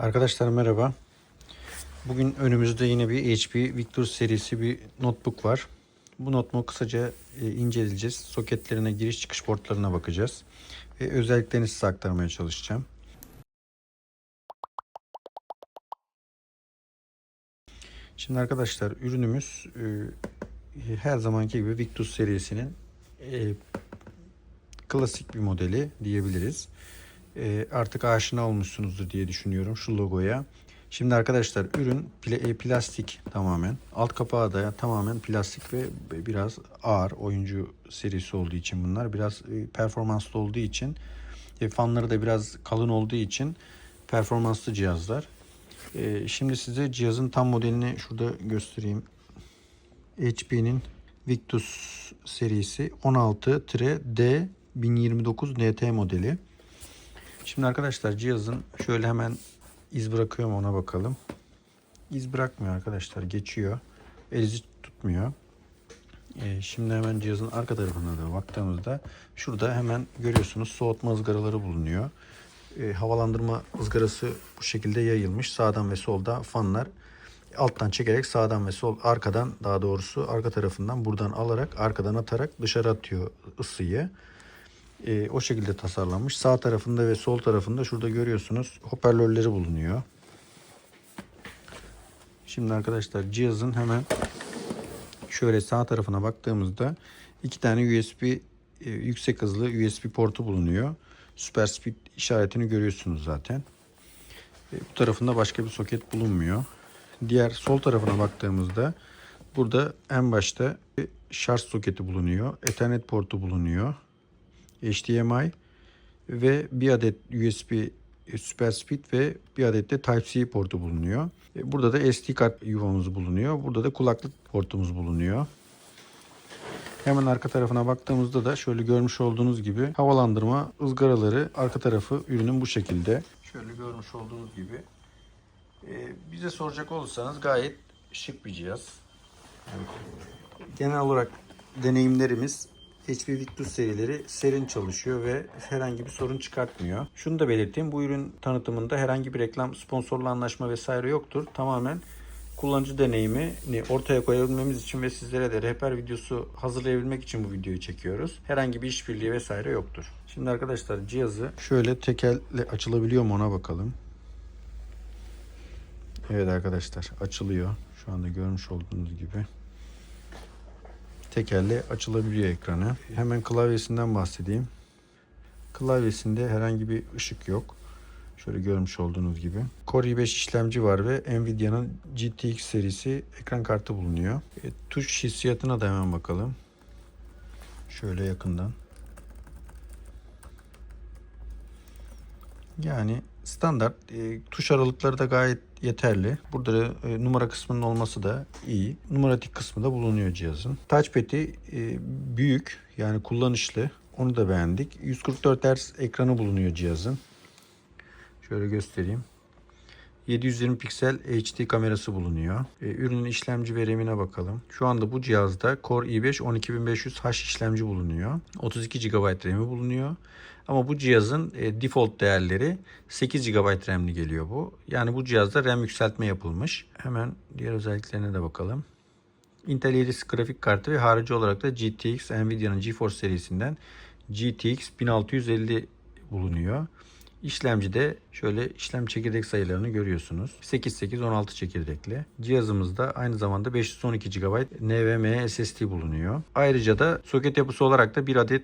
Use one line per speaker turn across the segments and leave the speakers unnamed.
Arkadaşlar merhaba. Bugün önümüzde yine bir HP Victor serisi bir notebook var. Bu notebook'u kısaca e, inceleyeceğiz. Soketlerine, giriş çıkış portlarına bakacağız. Ve özelliklerini size aktarmaya çalışacağım. Şimdi arkadaşlar ürünümüz e, her zamanki gibi Victus serisinin e, klasik bir modeli diyebiliriz. E, artık aşina olmuşsunuzdur diye düşünüyorum şu logoya. Şimdi arkadaşlar ürün e, plastik tamamen. Alt kapağı da tamamen plastik ve biraz ağır oyuncu serisi olduğu için bunlar. Biraz e, performanslı olduğu için fanları da biraz kalın olduğu için performanslı cihazlar. Şimdi size cihazın tam modelini şurada göstereyim. HP'nin Victus serisi 16-D 1029 NT modeli. Şimdi arkadaşlar cihazın şöyle hemen iz bırakıyor mu ona bakalım. İz bırakmıyor arkadaşlar. Geçiyor. Elizi tutmuyor. Ee, şimdi hemen cihazın arka tarafına da baktığımızda şurada hemen görüyorsunuz soğutma ızgaraları bulunuyor. Ee, havalandırma ızgarası bu şekilde yayılmış. Sağdan ve solda fanlar alttan çekerek sağdan ve sol arkadan daha doğrusu arka tarafından buradan alarak arkadan atarak dışarı atıyor ısıyı. Ee, o şekilde tasarlanmış. Sağ tarafında ve sol tarafında şurada görüyorsunuz hoparlörleri bulunuyor. Şimdi arkadaşlar cihazın hemen şöyle sağ tarafına baktığımızda iki tane USB e, yüksek hızlı USB portu bulunuyor. Super Speed işaretini görüyorsunuz zaten. E, bu tarafında başka bir soket bulunmuyor. Diğer sol tarafına baktığımızda burada en başta şarj soketi bulunuyor. Ethernet portu bulunuyor. HDMI ve bir adet USB Super Speed ve bir adet de Type-C portu bulunuyor. E, Burada da SD kart yuvamız bulunuyor. Burada da kulaklık portumuz bulunuyor. Hemen arka tarafına baktığımızda da şöyle görmüş olduğunuz gibi havalandırma ızgaraları arka tarafı ürünün bu şekilde. Şöyle görmüş olduğunuz gibi. E, bize soracak olursanız gayet şık bir cihaz. Genel olarak deneyimlerimiz HP Victus serileri serin çalışıyor ve herhangi bir sorun çıkartmıyor. Şunu da belirteyim. Bu ürün tanıtımında herhangi bir reklam, sponsorlu anlaşma vesaire yoktur. Tamamen kullanıcı deneyimini ortaya koyabilmemiz için ve sizlere de rehber videosu hazırlayabilmek için bu videoyu çekiyoruz. Herhangi bir işbirliği vesaire yoktur. Şimdi arkadaşlar cihazı şöyle tekelle açılabiliyor mu ona bakalım. Evet arkadaşlar açılıyor. Şu anda görmüş olduğunuz gibi tekerle açılabiliyor ekranı. Hemen klavyesinden bahsedeyim. Klavyesinde herhangi bir ışık yok. Şöyle görmüş olduğunuz gibi. Core i5 işlemci var ve Nvidia'nın GTX serisi ekran kartı bulunuyor. E, tuş hissiyatına da hemen bakalım. Şöyle yakından. Yani standart e, tuş aralıkları da gayet yeterli. Burada e, numara kısmının olması da iyi. Numaratik kısmı da bulunuyor cihazın. Touchpad'i e, büyük yani kullanışlı. Onu da beğendik. 144 Hz ekranı bulunuyor cihazın. Şöyle göstereyim. 720 piksel HD kamerası bulunuyor. E, ürünün işlemci ve RAM'ine bakalım. Şu anda bu cihazda Core i5 12500H işlemci bulunuyor. 32 GB RAM'i bulunuyor. Ama bu cihazın e, default değerleri 8 GB RAM'li geliyor bu. Yani bu cihazda RAM yükseltme yapılmış. Hemen diğer özelliklerine de bakalım. Intel Iris grafik kartı ve harici olarak da GTX Nvidia'nın GeForce serisinden GTX 1650 bulunuyor. İşlemcide şöyle işlem çekirdek sayılarını görüyorsunuz. 8816 çekirdekli. Cihazımızda aynı zamanda 512 GB NVMe SSD bulunuyor. Ayrıca da soket yapısı olarak da bir adet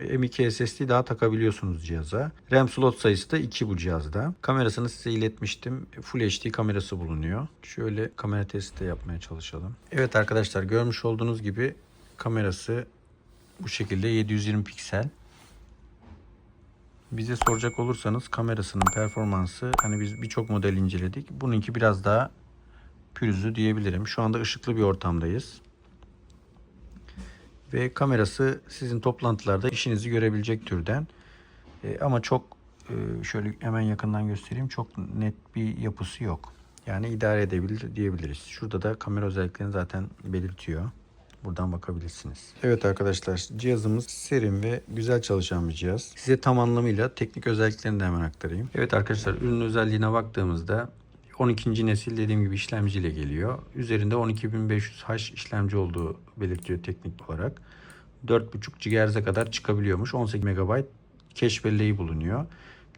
M2 SSD daha takabiliyorsunuz cihaza. RAM slot sayısı da 2 bu cihazda. Kamerasını size iletmiştim. Full HD kamerası bulunuyor. Şöyle kamera testi de yapmaya çalışalım. Evet arkadaşlar görmüş olduğunuz gibi kamerası bu şekilde 720 piksel. Bize soracak olursanız kamerasının performansı hani biz birçok model inceledik. Bununki biraz daha pürüzlü diyebilirim. Şu anda ışıklı bir ortamdayız. Ve kamerası sizin toplantılarda işinizi görebilecek türden. E, ama çok e, şöyle hemen yakından göstereyim. Çok net bir yapısı yok. Yani idare edebilir diyebiliriz. Şurada da kamera özelliklerini zaten belirtiyor. Buradan bakabilirsiniz. Evet arkadaşlar cihazımız serin ve güzel çalışan bir cihaz. Size tam anlamıyla teknik özelliklerini de hemen aktarayım. Evet arkadaşlar ürün özelliğine baktığımızda 12. nesil dediğim gibi işlemciyle geliyor. Üzerinde 12500H işlemci olduğu belirtiyor teknik olarak. 4.5 GHz'e kadar çıkabiliyormuş. 18 MB cache belleği bulunuyor.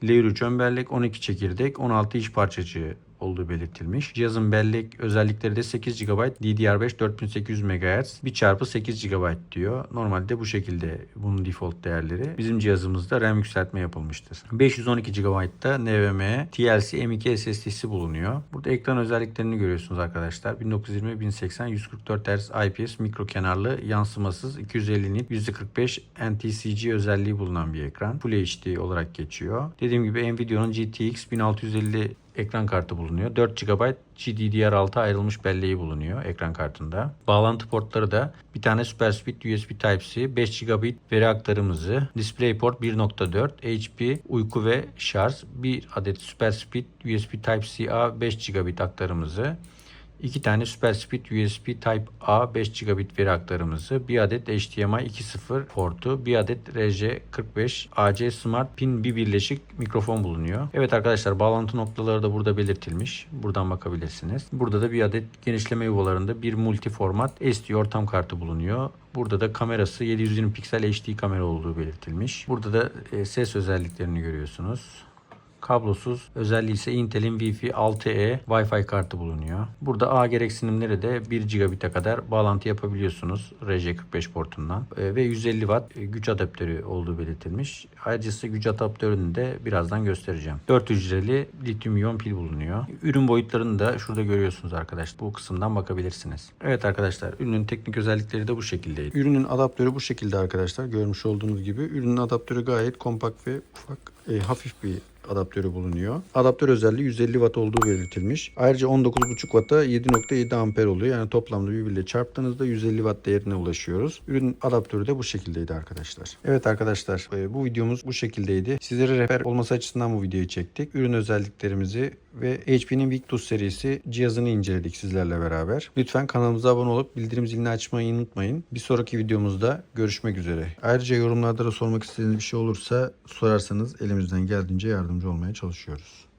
Layer 3 ön bellek, 12 çekirdek, 16 iş parçacığı olduğu belirtilmiş. Cihazın bellek özellikleri de 8 GB DDR5 4800 MHz 1 çarpı 8 GB diyor. Normalde bu şekilde bunun default değerleri. Bizim cihazımızda RAM yükseltme yapılmıştır. 512 GB'da NVMe TLC M2 SSD'si bulunuyor. Burada ekran özelliklerini görüyorsunuz arkadaşlar. 1920 1080 144 Hz IPS mikro kenarlı yansımasız 250 nit %45 NTCG özelliği bulunan bir ekran. Full HD olarak geçiyor. Dediğim gibi Nvidia'nın GTX 1650 ekran kartı bulunuyor. 4 GB GDDR6 ayrılmış belleği bulunuyor ekran kartında. Bağlantı portları da bir tane SuperSpeed USB Type-C, 5 GB veri aktarımızı, DisplayPort 1.4, HP uyku ve şarj, bir adet SuperSpeed USB Type-C A 5 GB aktarımızı, 2 tane SuperSpeed USB Type-A 5 GB veri aktarımızı, bir adet HDMI 2.0 portu, bir adet RJ45 AC Smart Pin bir birleşik mikrofon bulunuyor. Evet arkadaşlar bağlantı noktaları da burada belirtilmiş. Buradan bakabilirsiniz. Burada da bir adet genişleme yuvalarında bir multi format SD ortam kartı bulunuyor. Burada da kamerası 720 piksel HD kamera olduğu belirtilmiş. Burada da e, ses özelliklerini görüyorsunuz. Kablosuz özelliği ise Intel'in Wi-Fi 6E Wi-Fi kartı bulunuyor. Burada ağ gereksinimleri de 1 gigabit'e kadar bağlantı yapabiliyorsunuz RJ45 portundan E, ve 150 Watt e, güç adaptörü olduğu belirtilmiş. Ayrıca güç adaptörünü de birazdan göstereceğim. 4 hücreli lityum iyon pil bulunuyor. Ürün boyutlarını da şurada görüyorsunuz arkadaşlar. Bu kısımdan bakabilirsiniz. Evet arkadaşlar ürünün teknik özellikleri de bu şekildeydi. Ürünün adaptörü bu şekilde arkadaşlar. Görmüş olduğunuz gibi. Ürünün adaptörü gayet kompakt ve ufak, e, hafif bir adaptörü bulunuyor. Adaptör özelliği 150 watt olduğu belirtilmiş. Ayrıca 19.5 watt'a 7.7 amper oluyor. Yani toplamda birbiriyle çarptığınızda 150 watt değerine ulaşıyoruz. Ürün adaptörü de bu şekildeydi arkadaşlar. Evet arkadaşlar e, bu videomuz bu şekildeydi. Sizlere rehber olması açısından bu videoyu çektik. Ürün özelliklerimizi ve HP'nin Victus serisi cihazını inceledik sizlerle beraber. Lütfen kanalımıza abone olup bildirim zilini açmayı unutmayın. Bir sonraki videomuzda görüşmek üzere. Ayrıca yorumlarda da sormak istediğiniz bir şey olursa sorarsanız elimizden geldiğince yardımcı olmaya çalışıyoruz.